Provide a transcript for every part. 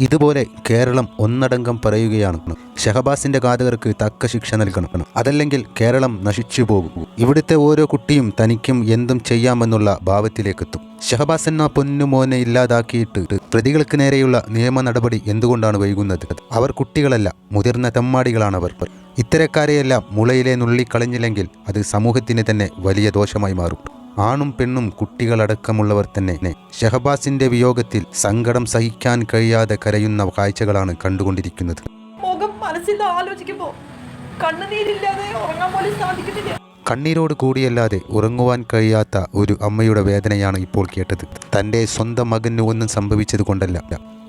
ഇതുപോലെ കേരളം ഒന്നടങ്കം പറയുകയാണ്. ഷഹബാസിന്റെ ഘാതകർക്ക് തക്ക ശിക്ഷ നൽകണം. അതല്ലെങ്കിൽ കേരളം നശിച്ചു പോകും. ഇവിടുത്തെ ഓരോ കുട്ടിയും തനിക്കും എന്തും ചെയ്യാമെന്നുള്ള ഭാവത്തിലേക്കെത്തും. ഷഹബാസ് എന്ന പൊന്നുമോനെ ഇല്ലാതാക്കിയിട്ട് പ്രതികൾക്ക് നേരെയുള്ള നിയമ നടപടി എന്തുകൊണ്ടാണ് വൈകുന്നത്? അവർ കുട്ടികളല്ല മുതിർന്ന തെമ്മാടികളാണ് അവർ. ഇത്തരക്കാരെയെല്ലാം മുളയിലെ നുള്ളിക്കളഞ്ഞില്ലെങ്കിൽ അത് സമൂഹത്തിന് തന്നെ വലിയ ദോഷമായി മാറും. ആണും പെണ്ണും കുട്ടികളടക്കമുള്ളവർ തന്നെ. ഷഹബാസിന്റെ വിയോഗത്തിൽ സങ്കടം സഹിക്കാൻ കഴിയാതെ കരയുന്ന കാഴ്ചകളാണ് കണ്ടുകൊണ്ടിരിക്കുന്നത്. മുഖം മനസ്സിൽ ആലോചിക്കുമ്പോൾ കണ്ണുനീരില്ലാതെ ഉറങ്ങാൻ പോലും സാധിക്കുന്നില്ല. കണ്ണീരോട് കൂടിയല്ലാതെ ഉറങ്ങുവാൻ കഴിയാത്ത ഒരു അമ്മയുടെ വേദനയാണ് ഇപ്പോൾ കേട്ടത്. തന്റെ സ്വന്തം മകന് ഒന്നും സംഭവിച്ചത് കൊണ്ടല്ല.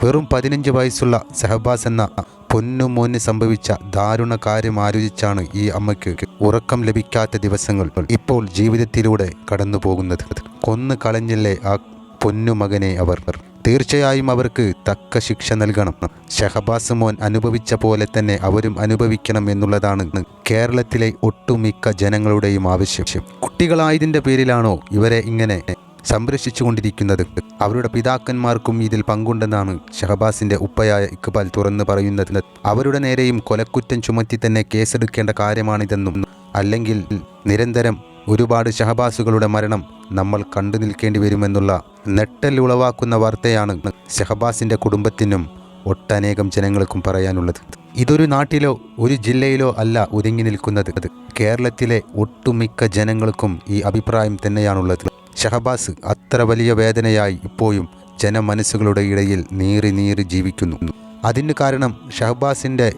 വെറും പതിനഞ്ച് വയസ്സുള്ള സഹബാസ് എന്ന പൊന്നുമോന് സംഭവിച്ച ദാരുണ കാര്യം ആലോചിച്ചാണ് ഈ അമ്മയ്ക്ക് ഉറക്കം ലഭിക്കാത്ത ദിവസങ്ങൾ ഇപ്പോൾ ജീവിതത്തിലൂടെ കടന്നു പോകുന്നത് കൊന്നു കളഞ്ഞില്ലേ ആ പൊന്നുമകനെ അവർ? തീർച്ചയായും അവർക്ക് തക്ക ശിക്ഷ നൽകണം. ഷഹബാസ് മോൻ അനുഭവിച്ച പോലെ തന്നെ അവരും അനുഭവിക്കണം എന്നുള്ളതാണ് കേരളത്തിലെ ഒട്ടുമിക്ക ജനങ്ങളുടെയും ആവശ്യം. കുട്ടികളായതിന്റെ പേരിലാണോ ഇവരെ ഇങ്ങനെ സംരക്ഷിച്ചുകൊണ്ടിരിക്കുന്നത്. അവരുടെ പിതാക്കന്മാർക്കും ഇതിൽ പങ്കുണ്ടെന്നാണ് ഷഹബാസിന്റെ ഉപ്പയായ ഇക്ബാൽ തുറന്നു പറയുന്നത്. അവരുടെ നേരെയും കൊലക്കുറ്റം ചുമത്തി തന്നെ കേസെടുക്കേണ്ട കാര്യമാണിതെന്നും അല്ലെങ്കിൽ നിരന്തരം ഒരുപാട് ഷഹബാസുകളുടെ മരണം നമ്മൾ കണ്ടു നിൽക്കേണ്ടി വരുമെന്നുള്ള നെട്ടൽ ഉളവാക്കുന്ന വാർത്തയാണ് ഷഹബാസിന്റെ കുടുംബത്തിനും ഒട്ടനേകം ജനങ്ങൾക്കും പറയാനുള്ളത്. ഇതൊരു നാട്ടിലോ ഒരു ജില്ലയിലോ അല്ല ഒതുങ്ങി നിൽക്കുന്നത്. കേരളത്തിലെ ഒട്ടുമിക്ക ജനങ്ങൾക്കും ഈ അഭിപ്രായം തന്നെയാണുള്ളത്. ഷഹബാസ് അത്ര വലിയ വേദനയായി ഇപ്പോഴും ജനമനസ്സുകളുടെ ഇടയിൽ നീറി നീറി ജീവിക്കുന്നു. അതിന് കാരണം ഷഹബാസിന്റെ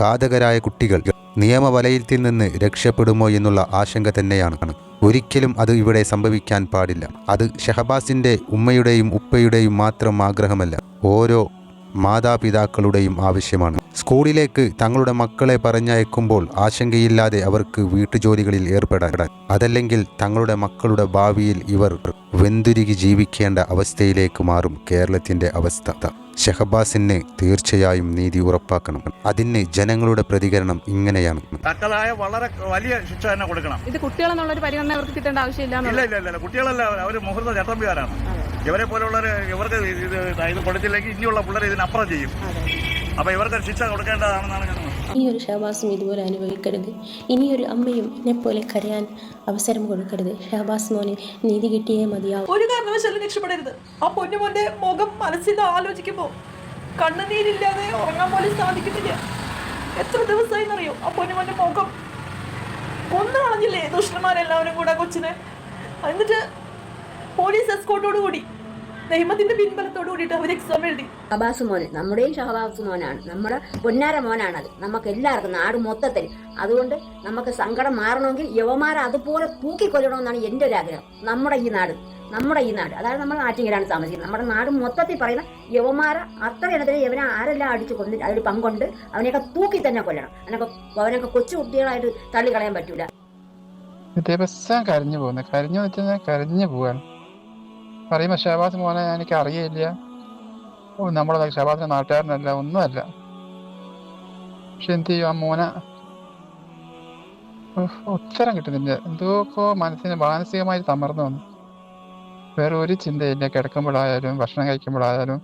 ഘാതകരായ കുട്ടികൾ നിയമവലയത്തിൽ നിന്ന് രക്ഷപ്പെടുമോ എന്നുള്ള ആശങ്ക തന്നെയാണ്. ഒരിക്കലും അത് ഇവിടെ സംഭവിക്കാൻ പാടില്ല. അത് ഷഹബാസിന്റെ ഉമ്മയുടെയും ഉപ്പയുടെയും മാത്രം ആഗ്രഹമല്ല. ഓരോ മാതാപിതാക്കളുടെയും ആവശ്യമാണ്. സ്കൂളിലേക്ക് തങ്ങളുടെ മക്കളെ പറഞ്ഞയക്കുമ്പോൾ ആശങ്കയില്ലാതെ അവർക്ക് വീട്ടുജോലികളിൽ ഏർപ്പെടാൻ. അതല്ലെങ്കിൽ തങ്ങളുടെ മക്കളുടെ ഭാവിയിൽ ഇവർ വെന്തുരുകി ജീവിക്കേണ്ട അവസ്ഥയിലേക്ക് മാറും കേരളത്തിന്റെ അവസ്ഥ. ഷെഹബാസിന് തീർച്ചയായും നീതി ഉറപ്പാക്കണം. അതിന് ജനങ്ങളുടെ പ്രതികരണം ഇങ്ങനെയാണ്. തക്കതായ വളരെ വലിയ ശിക്ഷ തന്നെ കൊടുക്കണം. ഇത് കുട്ടികളെന്നുള്ളൊരു പരിഗണന അവർക്ക് കിട്ടേണ്ട ആവശ്യമില്ല കുട്ടികളല്ല അവർ മുഹൂർത്ത ചട്ടമ്പിയാരാണ് ഇവരെ പോലുള്ളവർ ഇവർക്ക് ഇത് ഇത് കൊടുത്തില്ലെങ്കിൽ ഇനിയുള്ള പിള്ളേർ ഇതിനപ്പുറം ചെയ്യും. അപ്പൊ ഇവർക്ക് ശിക്ഷ കൊടുക്കേണ്ടതാണെന്നാണ് ഞാൻ ഇനിയൊരു ഷഹബാസും ഇതുപോലെ അനുഭവിക്കരുത്. ഇനിയൊരു അമ്മയും എന്നെപ്പോലെ കരയാൻ അവസരം കൊടുക്കരുത്. ഷഹബാസ് മോനെ നീതി കിട്ടിയേ മതിയാവും. ഒരു കാരണവശാലും രക്ഷപ്പെടരുത്. ആ പൊന്നുമോന്റെ മുഖം മനസ്സിൽ ആലോചിക്കുമ്പോ കണ്ണുനീരില്ലാതെ ഉറങ്ങാൻ പോലും സാധിക്കുന്നില്ല. എത്ര ദിവസമായി എന്നറിയോ ആ പൊന്നുമോന്റെ മുഖം കൊന്നു കളഞ്ഞില്ലേ ദുഷ്ടന്മാരെല്ലാവരും കൂടെ കൊച്ചിനെ? എന്നിട്ട് പോലീസ് എസ്കോട്ടോട് കൂടി നിയമത്തിന്റെ പിൻബലത്തോട് കൂടിയിട്ട് അവർ എക്സാം എഴുതി. ഷഹബാസ് മോൻ നമ്മുടെയും ഷഹബാസ് മോനാണ് നമ്മുടെ പൊന്നാര മോനാണത്. നമുക്ക് എല്ലാവർക്കും നാട് മൊത്തത്തിൽ. അതുകൊണ്ട് നമുക്ക് സങ്കടം മാറണമെങ്കിൽ യവമാരെ അതുപോലെ തൂക്കിക്കൊല്ലണമെന്നാണ് എന്റെ ഒരു ആഗ്രഹം. നമ്മുടെ ഈ നാട് നമ്മുടെ ഈ നാട്. അതായത് നമ്മൾ ആറ്റിങ്ങലാണ് താമസിക്കുന്നത്. നമ്മുടെ നാട് മൊത്തത്തിൽ പറയുന്ന യവമാര അത്ര ഇനത്തിന് യവനെ ആരെല്ലാം അടിച്ച് കൊന്നിട്ട് അതിൽ പങ്കുണ്ട് അവനെയൊക്കെ തൂക്കി തന്നെ കൊല്ലണം. അവനൊക്കെ അവനൊക്കെ കൊച്ചു കുട്ടികളായിട്ട് തള്ളിക്കളയാൻ പറ്റൂല. ദിവസം കരഞ്ഞു പോകുന്നു. കരഞ്ഞു വെച്ചാൽ കരഞ്ഞു പോവാണ് പറയുമ്പോൾ ഷഹബാസ് മോനെ എനിക്ക് അറിയില്ല. ഓ നമ്മളെ ഷഹബാസിന്റെ നാട്ടുകാരനല്ല ഒന്നുമല്ല. പക്ഷെ എന്ത് ചെയ്യും ആ മോനെ? ഉത്തരം കിട്ടുന്നില്ല. എന്തൊക്കെ മനസ്സിന് മാനസികമായി തമർന്നു വന്നു. വേറെ ഒരു ചിന്തയില്ല. കിടക്കുമ്പോഴായാലും ഭക്ഷണം കഴിക്കുമ്പോഴായാലും.